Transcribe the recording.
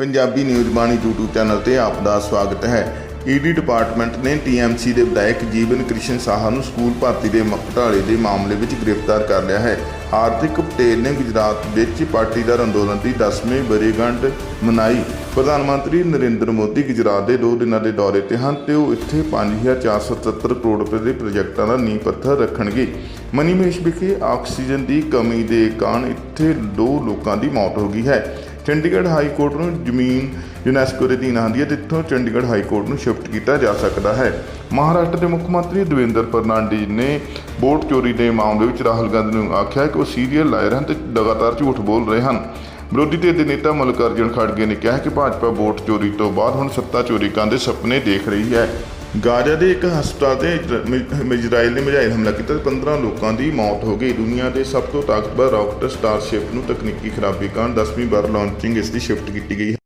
Punjabi news Bani YouTube channel ਤੇ ਆਪ ਦਾ ਸਵਾਗਤ ਹੈ। ਈਡੀ ਡਿਪਾਰਟਮੈਂਟ ਨੇ TMC ਦੇ ਵਿਧਾਇਕ ਜੀਵਨ ਕ੍ਰਿਸ਼ਨ ਸਾਹਾ ਨੂੰ ਸਕੂਲ ਭਰਤੀ ਦੇ ਘਟਾਲੇ ਦੇ ਮਾਮਲੇ ਵਿੱਚ ਗ੍ਰਿਫਤਾਰ ਕਰ ਲਿਆ ਹੈ। ਹਾਰਦਿਕ ਪਟੇਲ ਨੇ ਗੁਜਰਾਤ ਵਿੱਚ ਪਾਟੀਦਾਰ ਅੰਦੋਲਨ ਦੀ 10ਵੀਂ ਬਰੇਗੰਢ ਮਨਾਈ। ਪ੍ਰਧਾਨ ਮੰਤਰੀ ਨਰਿੰਦਰ ਮੋਦੀ ਗੁਜਰਾਤ ਦੇ ਦੋ ਦਿਨਾਂ ਦੇ ਦੌਰੇ ਤੇ ਹਨ ਤੇ ਉਹ ਇੱਥੇ 5477 ਕਰੋੜ ਰੁਪਏ ਦੇ ਪ੍ਰੋਜੈਕਟਾਂ ਦਾ ਨੀਂਹ ਪੱਥਰ ਰੱਖਣਗੇ। ਮਨੀਮੇਸ਼ ਵਿਖੇ ਆਕਸੀਜਨ ਦੀ ਕਮੀ ਦੇ ਕਾਰਨ ਇੱਥੇ ਦੋ ਲੋਕਾਂ ਦੀ ਮੌਤ ਹੋ ਗਈ ਹੈ। ਚੰਡੀਗੜ੍ਹ ਹਾਈ ਕੋਰਟ ਨੂੰ ਜ਼ਮੀਨ ਯੂਨੈਸਕੋ ਦੇ ਅਧੀਨ ਆਉਂਦੀ ਹੈ, ਜਿੱਥੋਂ ਚੰਡੀਗੜ੍ਹ ਹਾਈ ਕੋਰਟ ਨੂੰ ਸ਼ਿਫਟ ਕੀਤਾ ਜਾ ਸਕਦਾ ਹੈ। ਮਹਾਰਾਸ਼ਟਰ ਦੇ ਮੁੱਖ ਮੰਤਰੀ ਦੇਵੇਂਦਰ ਫਰਨਾਂਡੀਜ਼ ਨੇ ਵੋਟ ਚੋਰੀ ਦੇ ਮਾਮਲੇ ਵਿੱਚ ਰਾਹੁਲ ਗਾਂਧੀ ਨੂੰ ਆਖਿਆ ਕਿ ਉਹ ਸੀਰੀਅਲ ਲਾਇਰ ਹਨ ਤੇ ਲਗਾਤਾਰ ਝੂਠ ਬੋਲ ਰਹੇ ਹਨ। ਵਿਰੋਧੀ ਧਿਰ ਦੇ ਨੇਤਾ ਮੱਲਿਕਾਰਜੁਨ ਖੜਗੇ ਨੇ ਕਿਹਾ ਕਿ ਭਾਜਪਾ ਵੋਟ ਚੋਰੀ ਤੋਂ ਬਾਅਦ ਹੁਣ ਸੱਤਾ ਚੋਰੀ ਕਰਨ ਦੇ ਸੁਪਨੇ ਦੇਖ ਰਹੀ ਹੈ। ਗਾਜ਼ਾ ਦੇ ਇੱਕ ਹਸਪਤਾਲ ਤੇ ਇਜ਼ਰਾਈਲ ਨੇ ਮਿਜ਼ਾਈਲ ਹਮਲਾ ਕੀਤਾ ਤੇ 15 ਲੋਕਾਂ ਦੀ ਮੌਤ ਹੋ ਗਈ। ਦੁਨੀਆ ਦੇ ਸਭ ਤੋਂ ਤਾਕਤਵਰ ਰਾਕਟ ਸਟਾਰਸ਼ਿਪ ਨੂੰ ਤਕਨੀਕੀ ਖਰਾਬੀ ਕਾਰਨ 10ਵੀਂ ਵਾਰ ਲਾਂਚਿੰਗ ਇਸ ਦੀ ਸ਼ਿਫਟ ਕੀਤੀ ਗਈ